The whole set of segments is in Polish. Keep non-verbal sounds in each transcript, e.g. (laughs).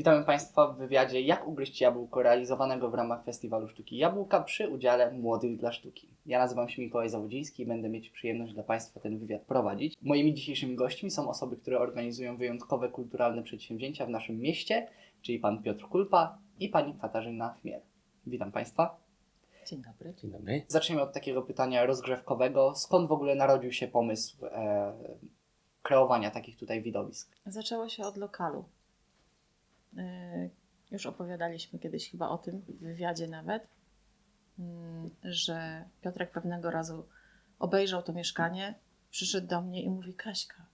Witamy Państwa w wywiadzie Jak ugryźć jabłko realizowanego w ramach Festiwalu Sztuki Jabłka przy udziale Młodych dla Sztuki. Ja nazywam się Mikołaj Zawodziński i będę mieć przyjemność dla Państwa ten wywiad prowadzić. Moimi dzisiejszymi gośćmi są osoby, które organizują wyjątkowe kulturalne przedsięwzięcia w naszym mieście, czyli Pan Piotr Kulpa i Pani Katarzyna Chmiel. Witam Państwa. Dzień dobry. Dzień dobry. Zacznijmy od takiego pytania rozgrzewkowego. Skąd w ogóle narodził się pomysł e, kreowania takich tutaj widowisk? Zaczęło się od lokalu. Yy, Już opowiadaliśmy kiedyś chyba o tym, w wywiadzie nawet, mm, że Piotrek pewnego razu obejrzał to mieszkanie, przyszedł do mnie i mówi: Kaśka,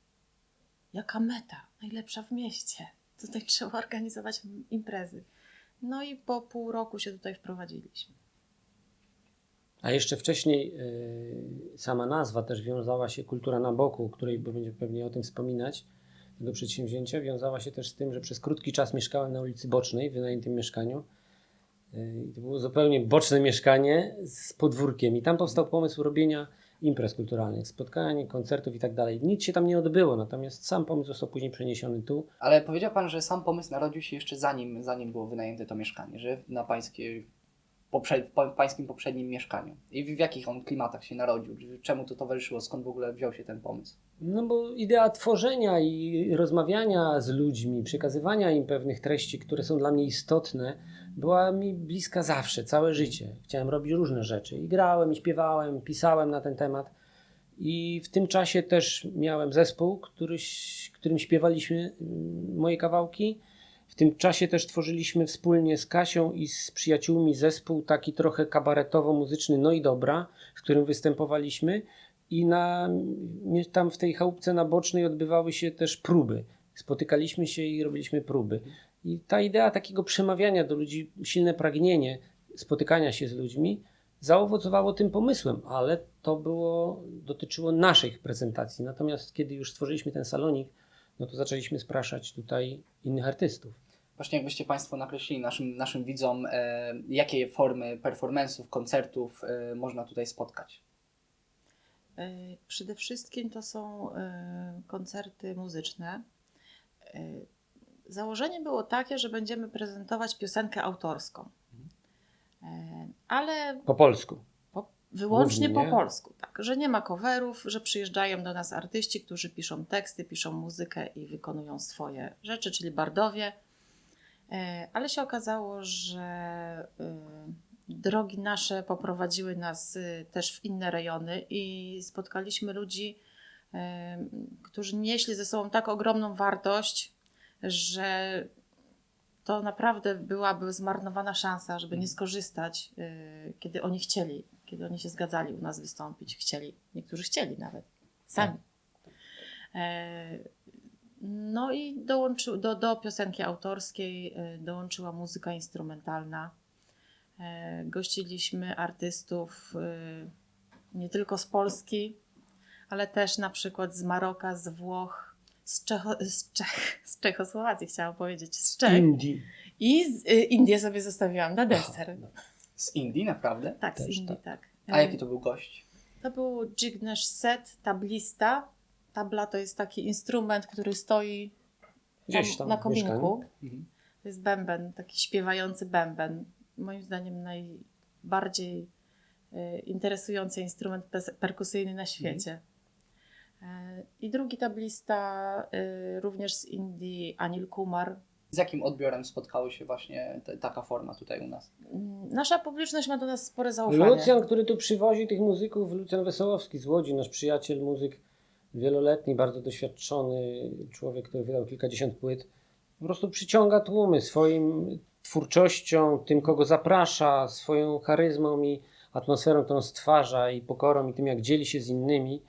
jaka meta, najlepsza w mieście. Tutaj trzeba organizować imprezy. No i po pół roku się tutaj wprowadziliśmy. A jeszcze wcześniej y, sama nazwa też wiązała się, kultura na boku, której będzie pewnie o tym wspominać, tego przedsięwzięcia, wiązała się też z tym, że przez krótki czas mieszkałem na ulicy Bocznej, w wynajętym mieszkaniu. Y, I to było zupełnie boczne mieszkanie z podwórkiem i tam powstał pomysł robienia imprez kulturalnych, spotkań, koncertów i tak dalej. Nic się tam nie odbyło, natomiast sam pomysł został później przeniesiony tu. Ale powiedział Pan, że sam pomysł narodził się jeszcze zanim, zanim było wynajęte to mieszkanie, że na pańskiej, poprze, w pa- pańskim poprzednim mieszkaniu. I w, jakich on klimatach się narodził? Czemu to towarzyszyło? Skąd w ogóle wziął się ten pomysł? No bo idea tworzenia i rozmawiania z ludźmi, przekazywania im pewnych treści, które są dla mnie istotne, była mi bliska zawsze, całe życie. Chciałem robić różne rzeczy. I grałem, i śpiewałem, pisałem na ten temat. I w tym czasie też miałem zespół, który, którym śpiewaliśmy mm, moje kawałki. Tym czasie też tworzyliśmy wspólnie z Kasią i z przyjaciółmi zespół taki trochę kabaretowo-muzyczny No i Dobra, w którym występowaliśmy. I na, tam w tej chałupce na bocznej odbywały się też próby. Spotykaliśmy się i robiliśmy próby. I ta idea takiego przemawiania do ludzi, silne pragnienie spotykania się z ludźmi, zaowocowało tym pomysłem, ale to było, dotyczyło naszych prezentacji. Natomiast kiedy już stworzyliśmy ten salonik, no to zaczęliśmy spraszać tutaj innych artystów. Właśnie jakbyście Państwo nakreślili naszym, naszym widzom, e, jakie formy performance'ów, koncertów e, można tutaj spotkać? Yy, Przede wszystkim to są yy, koncerty muzyczne. Yy, Założenie było takie, że będziemy prezentować piosenkę autorską, ale Po polsku. po, wyłącznie po polsku. Tak, że nie ma coverów, że przyjeżdżają do nas artyści, którzy piszą teksty, piszą muzykę i wykonują swoje rzeczy, czyli bardowie. Yy, Ale się okazało, że yy, drogi nasze poprowadziły nas yy, też w inne rejony i spotkaliśmy ludzi, yy, którzy nieśli ze sobą tak ogromną wartość, że to naprawdę byłaby zmarnowana szansa, żeby nie skorzystać, kiedy oni chcieli, kiedy oni się zgadzali u nas wystąpić. Chcieli, niektórzy chcieli nawet, sami. E, No i dołączy, do, do piosenki autorskiej e, dołączyła muzyka instrumentalna. E, Gościliśmy artystów e, nie tylko z Polski, ale też na przykład z Maroka, z Włoch, z, Czecho, z, Czech, z Czechosłowacji chciałam powiedzieć, z Czech. Indii. I z y, Indię sobie zostawiłam na deser. Z Indii, naprawdę? Tak, z Też Indii, tak. tak. A jaki to był gość? To był Jignesh Set, tablista. Tabla to jest taki instrument, który stoi Gdzieś tam na kominku. Mhm. To jest bęben, taki śpiewający bęben. Moim zdaniem najbardziej y, interesujący instrument perkusyjny na świecie. E, I drugi tablista, y, również z Indii, Anil Kumar. Z jakim odbiorem spotkało się właśnie te, taka forma tutaj u nas? Mm, Nasza publiczność ma do nas spore zaufanie. Lucjan, który tu przywozi tych muzyków, Lucjan Wesołowski z Łodzi, nasz przyjaciel, muzyk wieloletni, bardzo doświadczony, człowiek, który wydał kilkadziesiąt płyt, po prostu przyciąga tłumy swoim twórczością, tym, kogo zaprasza, swoją charyzmą i atmosferą, którą stwarza i pokorą i tym, jak dzieli się z innymi.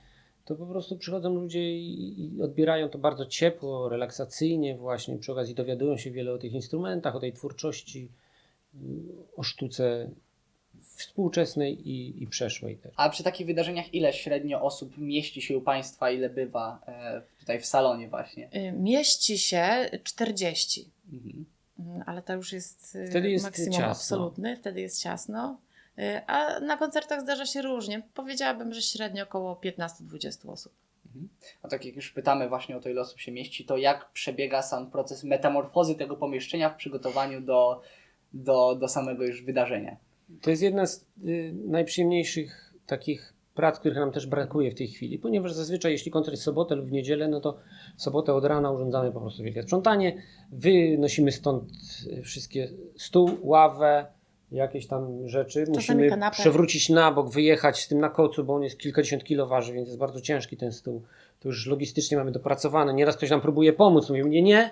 To po prostu przychodzą ludzie i, odbierają to bardzo ciepło, relaksacyjnie właśnie. Przy okazji dowiadują się wiele o tych instrumentach, o tej twórczości, o sztuce współczesnej i, i przeszłej też. A przy takich wydarzeniach ile średnio osób mieści się u Państwa, ile bywa e, tutaj w salonie właśnie? Y, Mieści się 40. Mhm. Mm, ale to już jest, y, Wtedy jest maksimum ciasno. absolutny, wtedy jest ciasno. Y, A na koncertach zdarza się różnie. Powiedziałabym, że średnio około 15-20 osób. A tak jak już pytamy właśnie o to, ile osób się mieści, to jak przebiega sam proces metamorfozy tego pomieszczenia w przygotowaniu do, do, do samego już wydarzenia? To jest jedna z y, najprzyjemniejszych takich prac, których nam też brakuje w tej chwili, ponieważ zazwyczaj jeśli koncert jest w sobotę lub w niedzielę, no to w sobotę od rana urządzamy po prostu wielkie sprzątanie, wynosimy stąd y, wszystkie stół, ławę, jakieś tam rzeczy. Musimy kanapę. przewrócić na bok, wyjechać z tym na kocu, bo on jest kilkadziesiąt kilo waży, więc jest bardzo ciężki ten stół. To już logistycznie mamy dopracowane. Nieraz ktoś nam próbuje pomóc, mówi mnie nie,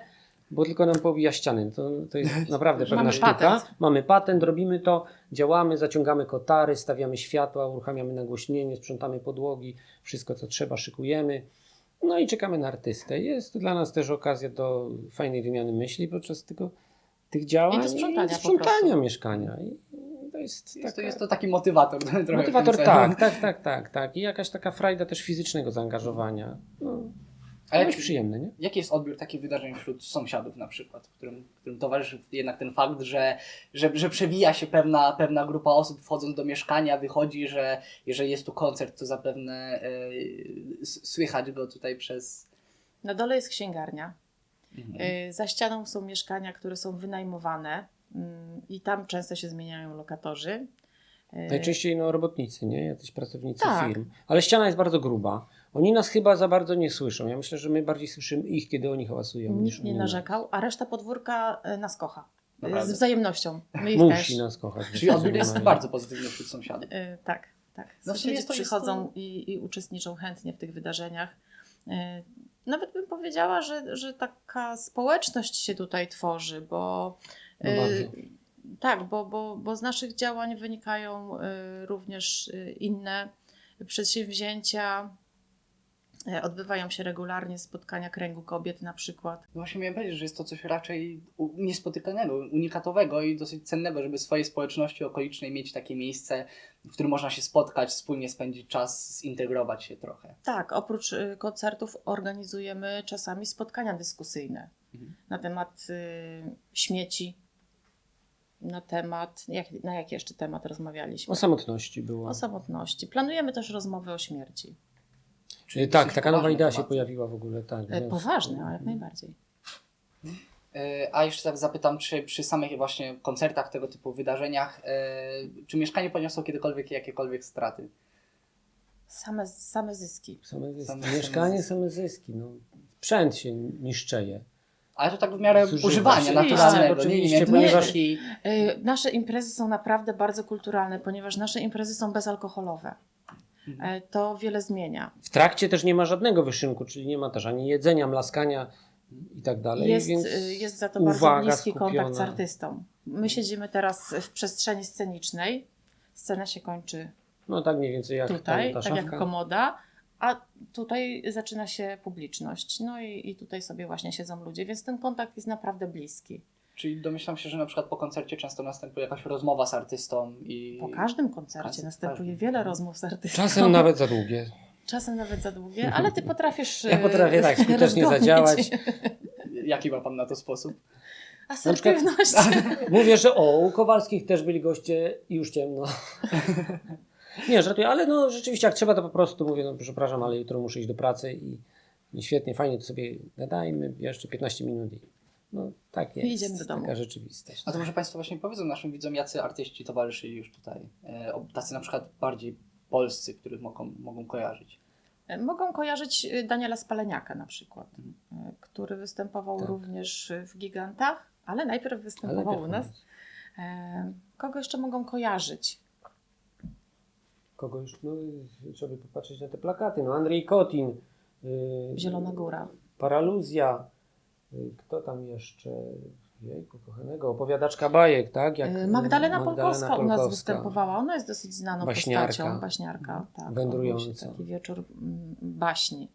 bo tylko nam pobija ściany. To, to jest (laughs) naprawdę pewna Mamy sztuka. patent. Mamy patent, robimy to, działamy, zaciągamy kotary, stawiamy światła, uruchamiamy nagłośnienie, sprzątamy podłogi, wszystko co trzeba szykujemy. No i czekamy na artystę. Jest to dla nas też okazja do fajnej wymiany myśli podczas tego, tych działań I do sprzątania po sprzątania mieszkania. I to jest, Jest to, jest to taki motywator. (laughs) motywator, tak, tak, tak, tak, tak. I jakaś taka frajda też fizycznego zaangażowania. No, Ale dość jak, przyjemne, nie? jaki jest odbiór takich wydarzeń wśród sąsiadów na przykład, w którym, którym towarzyszy jednak ten fakt, że, że, że przewija się pewna, pewna grupa osób wchodząc do mieszkania, wychodzi, że jeżeli jest tu koncert, to zapewne e, s- słychać go tutaj przez... Na dole jest księgarnia. Mhm. Y, Za ścianą są mieszkania, które są wynajmowane mm, i tam często się zmieniają lokatorzy. Y, Najczęściej no, robotnicy, nie? Jacyś pracownicy Tak. firm. Ale ściana jest bardzo gruba. Oni nas chyba za bardzo nie słyszą. Ja myślę, że my bardziej słyszymy ich, kiedy oni hałasują. niż Nikt nie oni nas. narzekał, a reszta podwórka y, nas kocha. Y, Naprawdę? Z wzajemnością. My ich Musi też. nas kochać. Czyli odbiór jest bardzo pozytywny wśród sąsiadów. Y, Tak, tak. No Sąsiedzi jest jest przychodzą to- i, i uczestniczą chętnie w tych wydarzeniach. Y, Nawet bym powiedziała, że, że taka społeczność się tutaj tworzy, bo No tak, bo, bo, bo z naszych działań wynikają y, również y, inne przedsięwzięcia. Y, Odbywają się regularnie spotkania kręgu kobiet na przykład. No właśnie miałem powiedzieć, że jest to coś raczej niespotykanego, unikatowego i dosyć cennego, żeby w swojej społeczności okolicznej mieć takie miejsce, w którym można się spotkać, wspólnie spędzić czas, zintegrować się trochę. Tak, oprócz y, koncertów organizujemy czasami spotkania dyskusyjne Mhm. na temat y, śmieci, na temat, jak, na jaki jeszcze temat rozmawialiśmy? O samotności było. O samotności. Planujemy też rozmowy o śmierci. Czyli tak, taka nowa idea się pojawiła w ogóle. Tak, E, więc- Poważne, ale jak najbardziej. E, A jeszcze tak zapytam, czy przy samych właśnie koncertach, tego typu wydarzeniach, e, czy mieszkanie poniosło kiedykolwiek jakiekolwiek straty? Same, same zyski. Same zyski. Same- Mieszkanie, same same zyski. No. Sprzęt się niszczeje. Ale to tak w miarę Zużywa. używania naturalnego. oczywiście, nie, nie, ponieważ- Nasze imprezy są naprawdę bardzo kulturalne, ponieważ nasze imprezy są bezalkoholowe. Mhm. E, To wiele zmienia. W trakcie też nie ma żadnego wyszynku, czyli nie ma też ani jedzenia, mlaskania i tak dalej. Jest, więc y, jest za to bardzo uwaga bliski kontakt z skupiona. artystą. My siedzimy teraz w przestrzeni scenicznej. Scena się kończy No tak mniej więcej jak tutaj, ta tak jak komoda, a tutaj zaczyna się publiczność. No i, i tutaj sobie właśnie siedzą ludzie, więc ten kontakt jest naprawdę bliski. Czyli domyślam się, że na przykład po koncercie często następuje jakaś rozmowa z artystą i... Po każdym koncercie Każdy- następuje każdy. wiele rozmów z artystą. Czasem nawet za długie. Czasem nawet za długie, ale ty potrafisz. (laughs) Ja potrafię e, tak skutecznie rozgonić zadziałać. (laughs) Jaki ma Pan na to sposób? Asertywność. (laughs) Mówię, że o, u Kowalskich też byli goście i już ciemno. Nie, żartuję, ale no rzeczywiście jak trzeba to po prostu mówię, no przepraszam, ale jutro muszę iść do pracy i, i świetnie, fajnie to sobie gadajmy, jeszcze 15 minut i no tak jest. idziemy do domu. Taka rzeczywistość. A to może Państwo właśnie powiedzą naszym widzom, jacy artyści towarzyszyli już tutaj. E, tacy na przykład bardziej polscy, których mogą, mogą kojarzyć. Mogą kojarzyć y, Daniela Spaleniaka na przykład, Mhm. y, który występował Tak. również y, w Gigantach, ale najpierw Ale występował najpierw u nas. E, Kogo jeszcze mogą kojarzyć? Kogo już, no trzeba by popatrzeć na te plakaty, no Andrzej Kotin. Yy, Zielona Góra. Paraluzja. Kto tam jeszcze? Jejku, kochanego, opowiadaczka bajek, tak? Jak, E, Magdalena, yy, Polkowska u nas Polkowska. występowała. Ona jest dosyć znaną Baśniarka. postacią. Baśniarka. Tak, Wędrująca. Taki wieczór mm, baśni.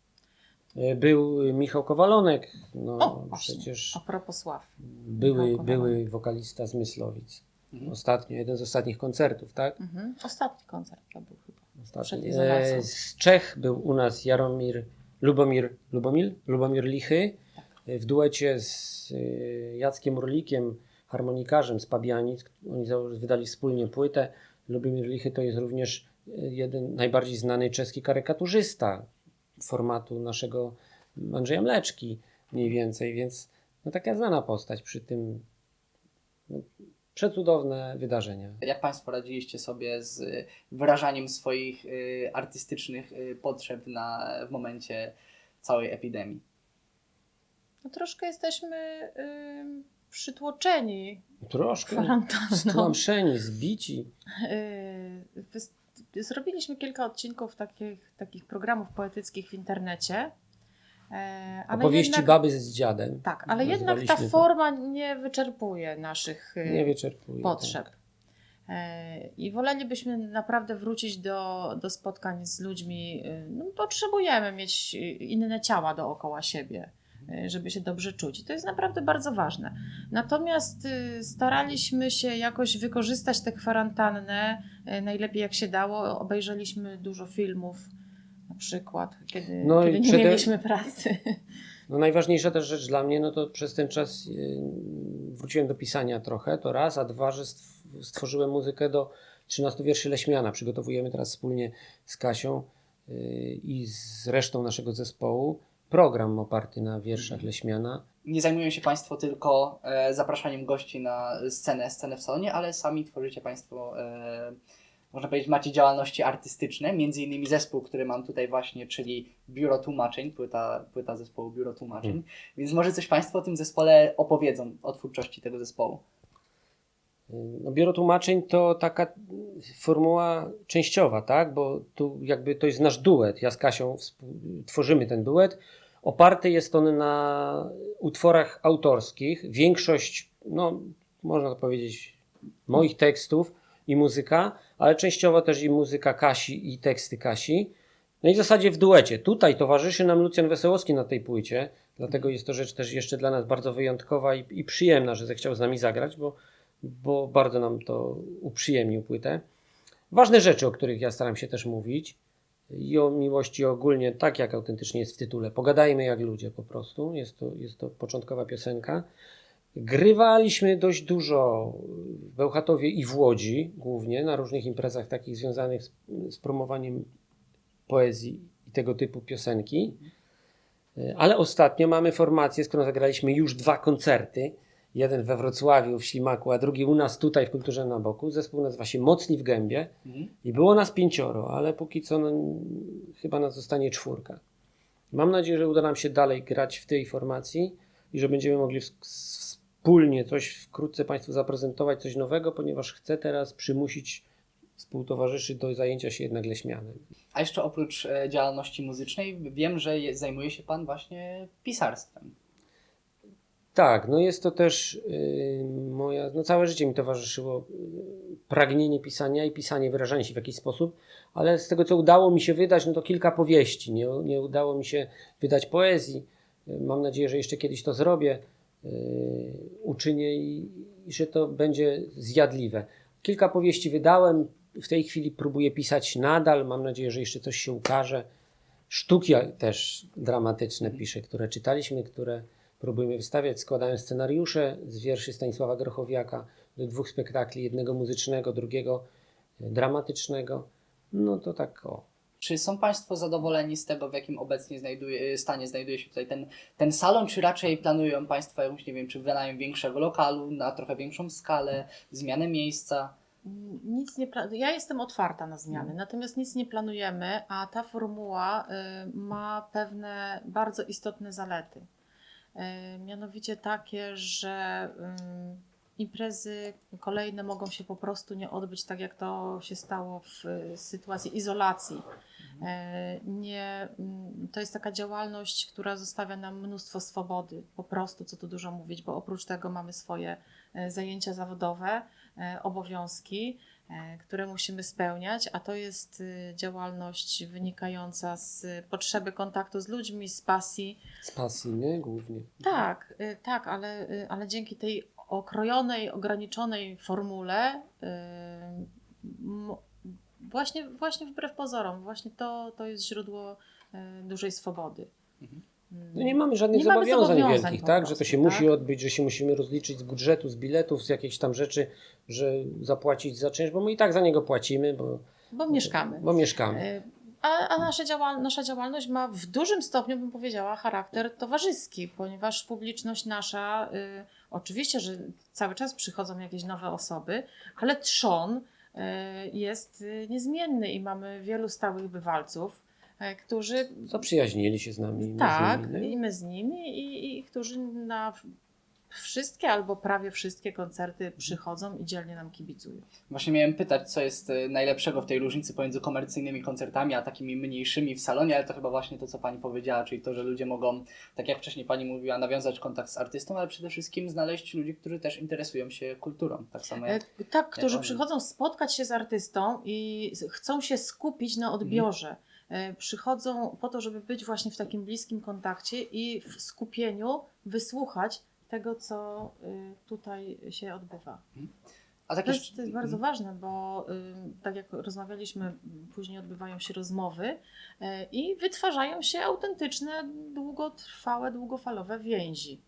E, Był Michał Kowalonek, no O, przecież A propos Sław. były, były wokalista z Myslowic. Mhm. Ostatnio, jeden z ostatnich koncertów, tak? Mhm. Ostatni koncert to był chyba. Ostatni. E, z Czech był u nas Jaromir, Lubomir, Lubomir, Lubomir Lichy w duecie z e, Jackiem Urlikiem, harmonikarzem z Pabianic. Oni wydali wspólnie płytę. Lubomir Lichy to jest również e, jeden najbardziej znany czeski karykaturzysta. formatu naszego Andrzeja Mleczki mniej więcej, więc no taka znana postać przy tym no, przecudowne wydarzenia. Jak Państwo radziliście sobie z y, wyrażaniem swoich y, artystycznych y, potrzeb na, w momencie całej epidemii? No, troszkę jesteśmy ym, przytłoczeni Troszkę kwarantanną. stłamszeni, zbici. Yy, Zrobiliśmy kilka odcinków takich, takich programów poetyckich w internecie. e, Opowieści jednak, baby z dziadem. Tak, ale jednak ta to. forma nie wyczerpuje naszych y, Nie wyczerpuje. potrzeb. tak. E, I wolelibyśmy naprawdę wrócić do, do spotkań z ludźmi. y, No, potrzebujemy mieć y, inne ciała dookoła siebie, żeby się dobrze czuć. I to jest naprawdę bardzo ważne. Natomiast y, staraliśmy się jakoś wykorzystać tę kwarantannę y, najlepiej jak się dało. Obejrzeliśmy dużo filmów, na przykład, kiedy, No kiedy nie mieliśmy pracy. No najważniejsza też rzecz dla mnie, no to przez ten czas wróciłem do pisania trochę, to raz, a dwa, że stw- stworzyłem muzykę do 13 wierszy Leśmiana. Przygotowujemy teraz wspólnie z Kasią i z resztą naszego zespołu program oparty na wierszach Leśmiana. Nie zajmują się Państwo tylko e, zapraszaniem gości na scenę, scenę w salonie, ale sami tworzycie Państwo, e, można powiedzieć, macie działalności artystyczne, między innymi zespół, który mam tutaj właśnie, czyli Biuro Tłumaczeń, płyta, płyta zespołu Biuro Tłumaczeń. Hmm. Więc może coś Państwo o tym zespole opowiedzą, o twórczości tego zespołu. No, biuro tłumaczeń to taka formuła częściowa, tak? Bo tu jakby to jest nasz duet. Ja z Kasią tworzymy ten duet. Oparty jest on na utworach autorskich. Większość, no można to powiedzieć, moich tekstów i muzyka, ale częściowo też i muzyka Kasi i teksty Kasi. No i w zasadzie w duecie. Tutaj towarzyszy nam Lucjan Wesołowski na tej płycie, dlatego jest to rzecz też jeszcze dla nas bardzo wyjątkowa i, i przyjemna, że zechciał z nami zagrać, bo bo bardzo nam to uprzyjemnił płytę. Ważne rzeczy, o których ja staram się też mówić i o miłości ogólnie, tak jak autentycznie jest w tytule. Pogadajmy jak ludzie po prostu. Jest to, jest to początkowa piosenka. Grywaliśmy dość dużo w Bełchatowie i w Łodzi głównie, na różnych imprezach takich związanych z, z promowaniem poezji i tego typu piosenki. Ale ostatnio mamy formację, z którą zagraliśmy już dwa koncerty. Jeden we Wrocławiu w Ślimaku, a drugi u nas tutaj w Kulturze na Boku. Zespół nazywa się Mocni w Gębie Mhm. i było nas pięcioro, ale póki co no, chyba nas zostanie czwórka. Mam nadzieję, że uda nam się dalej grać w tej formacji i że będziemy mogli wspólnie coś wkrótce Państwu zaprezentować, coś nowego, ponieważ chcę teraz przymusić współtowarzyszy do zajęcia się jednak leśmianem. A jeszcze oprócz e, działalności muzycznej, wiem, że je, zajmuje się Pan właśnie pisarstwem. Tak, no jest to też yy, moja, no całe życie mi towarzyszyło yy, pragnienie pisania i pisanie, wyrażanie się w jakiś sposób, ale z tego co udało mi się wydać, no to kilka powieści, nie, nie udało mi się wydać poezji. Yy, Mam nadzieję, że jeszcze kiedyś to zrobię, uczynię i, i że to będzie zjadliwe. Kilka powieści wydałem, w tej chwili próbuję pisać nadal, mam nadzieję, że jeszcze coś się ukaże. Sztuki też dramatyczne piszę, które czytaliśmy, które próbujemy wystawiać. Składałem scenariusze z wierszy Stanisława Grochowiaka do dwóch spektakli, jednego muzycznego, drugiego e, dramatycznego. No to tak o. Czy są Państwo zadowoleni z tego, w jakim obecnie znajduje, stanie znajduje się tutaj ten, ten salon, czy raczej planują Państwo jakąś, nie wiem, czy wynajem większego lokalu na trochę większą skalę, zmianę miejsca? Nic nie pla- ja jestem otwarta na zmiany, natomiast nic nie planujemy, a ta formuła y, ma pewne bardzo istotne zalety. Y, mianowicie takie, że y, imprezy kolejne mogą się po prostu nie odbyć tak, jak to się stało w y, sytuacji izolacji. Y, Nie, mm, to jest taka działalność, która zostawia nam mnóstwo swobody, po prostu, co tu dużo mówić, bo oprócz tego mamy swoje y, zajęcia zawodowe, obowiązki, które musimy spełniać, a to jest y, działalność wynikająca z potrzeby kontaktu z ludźmi, z pasji. Z pasji, nie? Głównie. Tak, y, tak, ale, y, ale dzięki tej okrojonej, ograniczonej formule, właśnie, właśnie wbrew pozorom, właśnie to, to jest źródło dużej swobody. Mhm. Mm. No nie mamy żadnych Nie mamy zobowiązań, zobowiązań wielkich, tak? Że to się tak? musi odbyć, że się musimy rozliczyć z budżetu, z biletów, z jakichś tam rzeczy, że zapłacić za czynsz, bo my i tak za niego płacimy, bo, Bo mieszkamy. bo mieszkamy. Y, A, a nasza, działal, nasza działalność ma w dużym stopniu, bym powiedziała, charakter towarzyski, ponieważ publiczność nasza, y, oczywiście, że cały czas przychodzą jakieś nowe osoby, ale trzon y, jest y, niezmienny i mamy wielu stałych bywalców, którzy Zaprzyjaźnili się z nami. my z tak, nimi, i- my z nimi, i, i którzy na wszystkie albo prawie wszystkie koncerty przychodzą i dzielnie nam kibicują. Właśnie miałem pytać, co jest e, najlepszego w tej różnicy pomiędzy komercyjnymi koncertami, a takimi mniejszymi w salonie, ale to chyba właśnie to, co Pani powiedziała, czyli to, że ludzie mogą, tak jak wcześniej Pani mówiła, nawiązać kontakt z artystą, ale przede wszystkim znaleźć ludzi, którzy też interesują się kulturą, tak samo jak... E, Tak, którzy oni. przychodzą spotkać się z artystą i chcą się skupić na odbiorze. Przychodzą po to, żeby być właśnie w takim bliskim kontakcie i w skupieniu wysłuchać tego, co y, tutaj się odbywa. A tak To jest, to jest bardzo ważne, bo y, tak jak rozmawialiśmy, później odbywają się rozmowy y, i wytwarzają się autentyczne, długotrwałe, długofalowe więzi.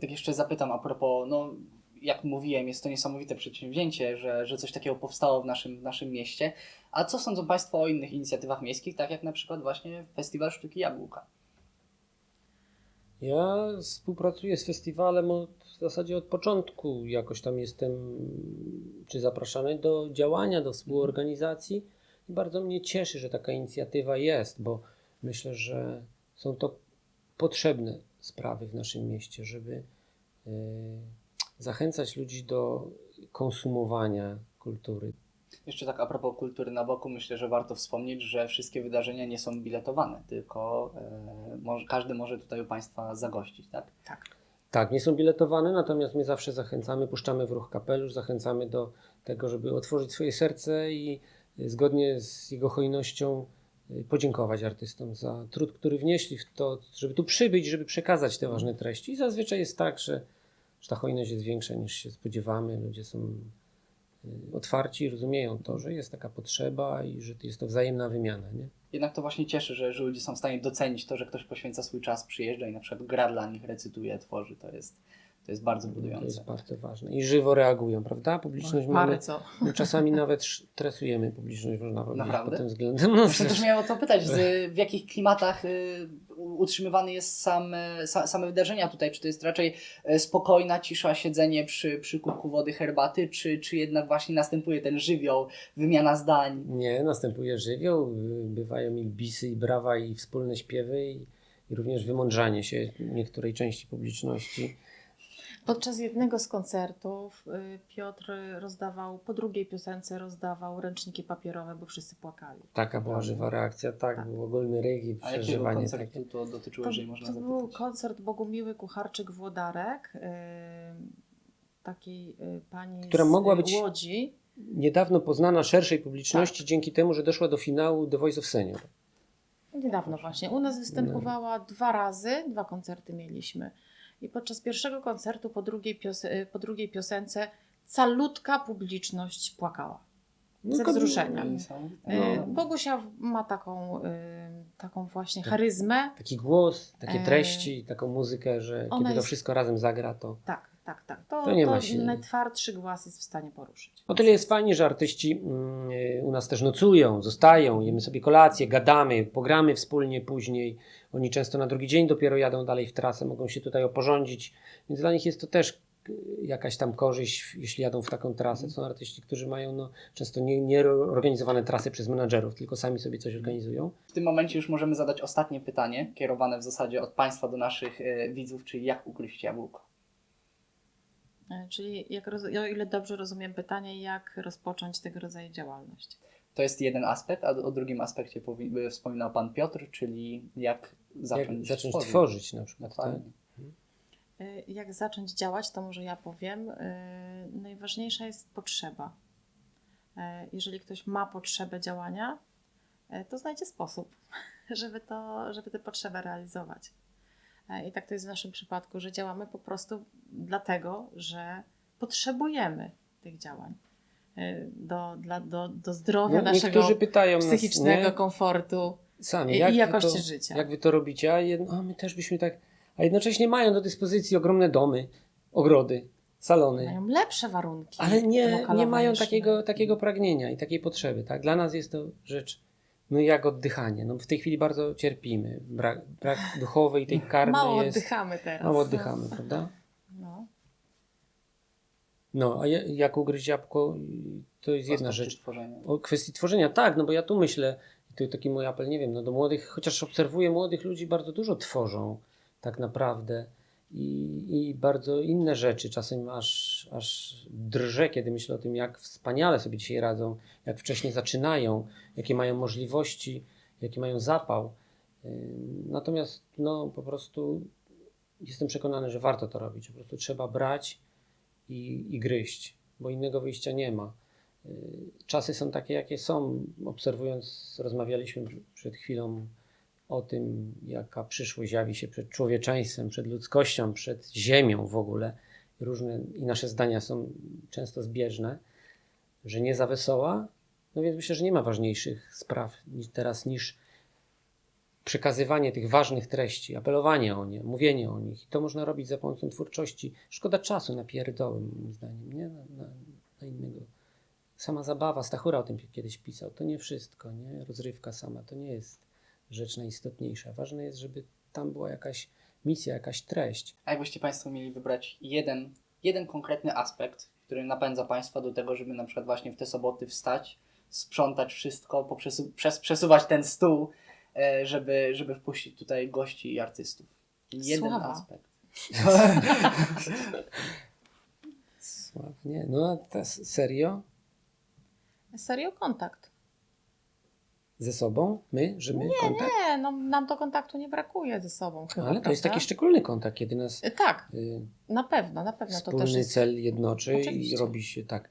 Tak jeszcze zapytam a propos, no jak mówiłem, jest to niesamowite przedsięwzięcie, że, że coś takiego powstało w naszym, w naszym mieście. A co sądzą Państwo o innych inicjatywach miejskich, tak jak na przykład właśnie Festiwal Sztuki Jabłka? Ja współpracuję z festiwalem od, w zasadzie od początku. Jakoś tam jestem czy zapraszany do działania, do współorganizacji i bardzo mnie cieszy, że taka inicjatywa jest, bo myślę, że są to potrzebne sprawy w naszym mieście, żeby e, zachęcać ludzi do konsumowania kultury. Jeszcze tak a propos kultury na boku, myślę, że warto wspomnieć, że wszystkie wydarzenia nie są biletowane, tylko e, może, każdy może tutaj u Państwa zagościć, tak? Tak. Tak, nie są biletowane, natomiast my zawsze zachęcamy, puszczamy w ruch kapelusz, zachęcamy do tego, żeby otworzyć swoje serce i y, zgodnie z jego hojnością y, podziękować artystom za trud, który wnieśli w to, żeby tu przybyć, żeby przekazać te ważne treści. I zazwyczaj jest tak, że, że ta hojność jest większa niż się spodziewamy. Ludzie są otwarci, rozumieją to, że jest taka potrzeba i że jest to wzajemna wymiana. Nie? Jednak to właśnie cieszy, że, że ludzie są w stanie docenić to, że ktoś poświęca swój czas, przyjeżdża i na przykład gra dla nich, recytuje, tworzy. To jest, to jest bardzo To budujące. jest bardzo ważne. I żywo reagują, prawda? Publiczność mamy Bardzo. My czasami (laughs) nawet stresujemy publiczność, można powiedzieć, Naprawdę? pod tym względem. No, też miałem o to pytać, z, w jakich klimatach y, utrzymywany jest sam, e, sa, same wydarzenia tutaj? Czy to jest raczej e, spokojna cisza, siedzenie przy, przy kubku wody, herbaty, czy, czy jednak właśnie następuje ten żywioł, wymiana zdań? Nie, następuje żywioł, y, bywają i bisy, i brawa, i wspólne śpiewy, i, i również wymądrzanie się niektórej części publiczności. Podczas jednego z koncertów y, Piotr rozdawał, po drugiej piosence rozdawał ręczniki papierowe, bo wszyscy płakali. Taka była żywa reakcja, tak, Tak. był ogólny ryk i A jakiego przeżywanie koncertu to dotyczyło, To, jeżeli można to zapytać? był koncert Bogumiły Kucharczyk-Włodarek, y, takiej y, pani Która z mogła być- Łodzi. Niedawno poznana szerszej publiczności Tak. dzięki temu, że doszła do finału The Voice of Senior. Niedawno właśnie. U nas występowała No. dwa razy, dwa koncerty mieliśmy. I podczas pierwszego koncertu, po drugiej, pios- y, po drugiej piosence, calutka publiczność płakała. No, Ze ko- wzruszenia. Y, No. Bogusia ma taką, y, taką właśnie charyzmę. Taki głos, takie E, treści, taką muzykę, że kiedy to jest- wszystko razem zagra, to Tak, tak, tak. To, To nie to ma się- najtwardszy głaz jest w stanie poruszyć. O tyle jest fajnie, że artyści mm, y, u nas też nocują, zostają, jemy sobie kolację, gadamy, pogramy wspólnie później. Oni często na drugi dzień dopiero jadą dalej w trasę, mogą się tutaj oporządzić, więc dla nich jest to też y, jakaś tam korzyść, jeśli jadą w taką trasę. Są artyści, którzy mają no, często nie, nie organizowane trasy przez menadżerów, tylko sami sobie coś organizują. W tym momencie już możemy zadać ostatnie pytanie, kierowane w zasadzie od Państwa do naszych e, widzów, czyli jak ugryźć jabłko? Y, Czyli, jak roz, o ile dobrze rozumiem pytanie, jak rozpocząć tego rodzaju działalność? To jest jeden aspekt, a o drugim aspekcie powi- wspominał Pan Piotr, czyli jak zacząć, Jak zacząć tworzyć. tworzyć na przykład. Tak? Dokładnie. Y, Jak zacząć działać, to może ja powiem. Najważniejsza jest potrzeba. Jeżeli ktoś ma potrzebę działania, to znajdzie sposób, (laughs) żeby, to, żeby tę potrzebę realizować. Y, I tak to jest w naszym przypadku, że działamy po prostu dlatego, że potrzebujemy tych działań y, do, dla, do, do zdrowia No, naszego nas, psychicznego nie? komfortu sami, i, jakości to, życia. Jak wy to robicie? A, jedno, a my też byśmy tak. A jednocześnie mają do dyspozycji ogromne domy, ogrody, salony. Mają lepsze warunki. Ale nie, nie mają takiego, takiego pragnienia i takiej potrzeby. Tak? Dla nas jest to rzecz No i jak oddychanie. No w tej chwili bardzo cierpimy. Brak, brak duchowej tej (laughs) karmy Mało jest... oddychamy teraz. Mało oddychamy, prawda? No. No, a ja- jak ugryźć jabłko, to jest jedna rzecz. Tworzenia. O kwestii tworzenia, tak, no bo ja tu myślę, to taki mój apel, nie wiem, no do młodych, chociaż obserwuję młodych ludzi, bardzo dużo tworzą tak naprawdę i, i bardzo inne rzeczy. Czasem aż, aż drżę, kiedy myślę o tym, jak wspaniale sobie dzisiaj radzą, jak wcześniej zaczynają, jakie mają możliwości, jaki mają zapał. Natomiast no po prostu jestem przekonany, że warto to robić. Po prostu trzeba brać i, i gryźć, bo innego wyjścia nie ma. Czasy są takie, jakie są. Obserwując, rozmawialiśmy pr- przed chwilą o tym, jaka przyszłość jawi się przed człowieczeństwem, przed ludzkością, przed ziemią w ogóle. Różne i nasze zdania są często zbieżne, że nie za wesoła. No więc myślę, że nie ma ważniejszych spraw teraz niż przekazywanie tych ważnych treści, apelowanie o nie, mówienie o nich. I to można robić za pomocą twórczości. Szkoda czasu na pierdoły, moim zdaniem, nie? Na, na, na innego. Sama zabawa, Stachura o tym kiedyś pisał, to nie wszystko, nie? Rozrywka sama, to nie jest rzecz najistotniejsza. Ważne jest, żeby tam była jakaś misja, jakaś treść. A jakbyście Państwo mieli wybrać jeden, jeden konkretny aspekt, który napędza Państwa do tego, żeby na przykład właśnie w te soboty wstać, sprzątać wszystko, poprzesu- przes- przesuwać ten stół, e, żeby, żeby wpuścić tutaj gości i artystów. Jeden Sława. aspekt. (laughs) Sławnie. No a serio? Serio kontakt. Ze sobą? My? Że my? kontakt? Nie, no nam to kontaktu nie brakuje ze sobą chyba, Ale to jest prawda? taki szczególny kontakt, kiedy nas Y, Tak, y, na pewno, na pewno to też wspólny jest. cel jednoczy i Oczywiście. robi się tak.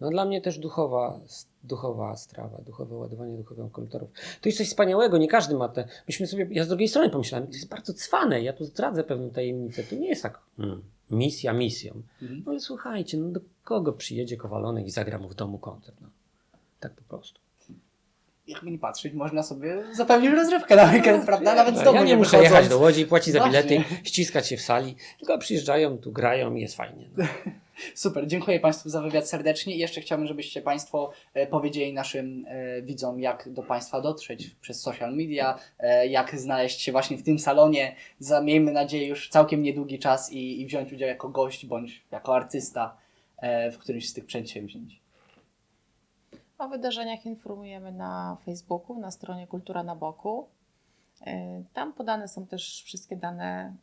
No dla mnie też duchowa, duchowa strawa, duchowe ładowanie duchowych akumulatorów. To jest coś wspaniałego, nie każdy ma te. Myśmy sobie, ja z drugiej strony pomyślałem, to jest bardzo cwane, ja tu zdradzę pewną tajemnicę. To nie jest tak hmm, misja misją. Mhm. No ale słuchajcie, no do kogo przyjedzie Kowalonek i zagra mu w domu koncert? No. Tak po prostu. Jakby nie patrzeć, można sobie zapewnić rozrywkę na weekend, prawda? Nawet z Tak, domu ja nie muszę wychodząc. jechać do Łodzi, płacić za Właśnie. bilety, ściskać się w sali, tylko przyjeżdżają, tu grają i jest fajnie. No. (laughs) Super, dziękuję Państwu za wywiad serdecznie. I jeszcze chciałbym, żebyście Państwo e, powiedzieli naszym e, widzom, jak do Państwa dotrzeć przez social media, e, jak znaleźć się właśnie w tym salonie za, miejmy nadzieję, już całkiem niedługi czas i, i wziąć udział jako gość bądź jako artysta w którymś z tych przedsięwzięć. O wydarzeniach informujemy na Facebooku, na stronie Kultura na Boku. Y, Tam podane są też wszystkie dane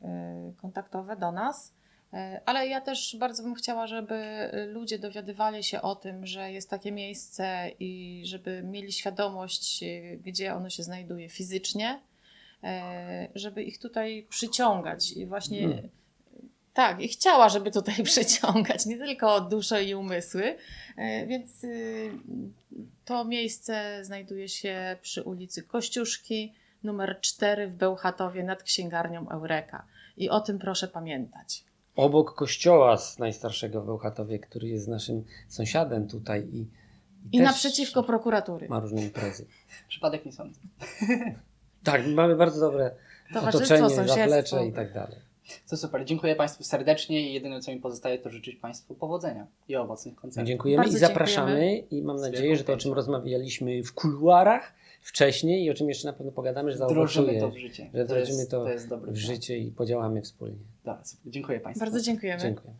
y, kontaktowe do nas. Y, Ale ja też bardzo bym chciała, żeby ludzie dowiadywali się o tym, że jest takie miejsce i żeby mieli świadomość, gdzie ono się znajduje fizycznie, żeby ich tutaj przyciągać. I właśnie Hmm. Tak, i chciała, żeby tutaj (laughs) przyciągać nie tylko duszę i umysły, E, Więc y, to miejsce znajduje się przy ulicy Kościuszki, numer 4 w Bełchatowie nad księgarnią Eureka. I o tym proszę pamiętać. Obok kościoła z najstarszego w Bełchatowie, który jest naszym sąsiadem tutaj i, I też naprzeciwko prokuratury. ma różne imprezy. Przypadek nie sądzę. Tak, mamy bardzo dobre otoczenie, zaplecze i tak dalej. To super, dziękuję Państwu serdecznie i jedyne co mi pozostaje to życzyć Państwu powodzenia i owocnych koncertów. Dziękujemy Bardzo i zapraszamy dziękujemy. i mam nadzieję, że to o czym rozmawialiśmy w kuluarach wcześniej i o czym jeszcze na pewno pogadamy, że zaowocuje to w życie. że to, jest, wdrożymy to to jest dobry w życie i podziałamy wspólnie. Dobra, super. Dziękuję Państwu. Bardzo dziękujemy. Dziękuję.